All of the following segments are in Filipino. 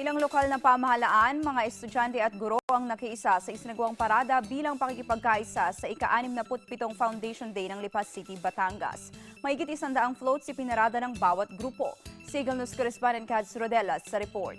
Ilang lokal na pamahalaan, mga estudyante at guro ang nakiisa sa isinagawang parada bilang pakikipagkaisa sa ika-67 Foundation Day ng Lipas City, Batangas. Mahigit isandaang floats ipinarada ng bawat grupo. Sigal News Correspondent Cads Rodelas sa report.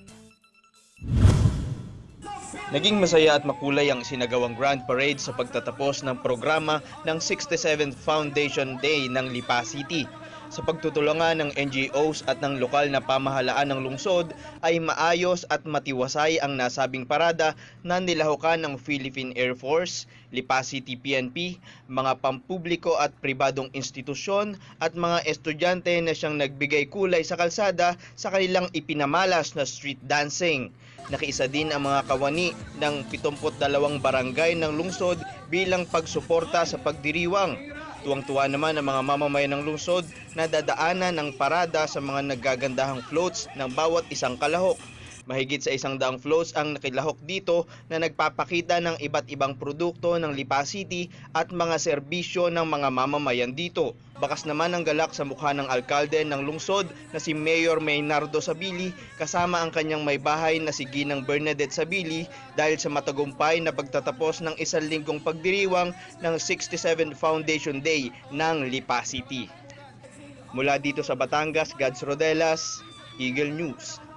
Naging masaya at makulay ang sinagawang Grand Parade sa pagtatapos ng programa ng 67th Foundation Day ng Lipa City. Sa pagtutulungan ng NGOs at ng lokal na pamahalaan ng lungsod ay maayos at matiwasay ang nasabing parada na nilahukan ng Philippine Air Force, Lipa City PNP, mga pampubliko at pribadong institusyon at mga estudyante na siyang nagbigay kulay sa kalsada sa kanilang ipinamalas na street dancing. Nakiisa din ang mga kawani ng 72 barangay ng lungsod bilang pagsuporta sa pagdiriwang. Tuwang-tuwa naman ang mga mamamayan ng lungsod na dadaanan ng parada sa mga naggagandahang floats ng bawat isang kalahok. Mahigit sa isang daang floats ang nakilahok dito na nagpapakita ng iba't ibang produkto ng Lipa City at mga serbisyo ng mga mamamayan dito. Bakas naman ang galak sa mukha ng alkalde ng lungsod na si Mayor Maynardo Sabili kasama ang kanyang may bahay na si Ginang Bernadette Sabili dahil sa matagumpay na pagtatapos ng isang linggong pagdiriwang ng 67 Foundation Day ng Lipa City. Mula dito sa Batangas, Gads Rodelas, Eagle News.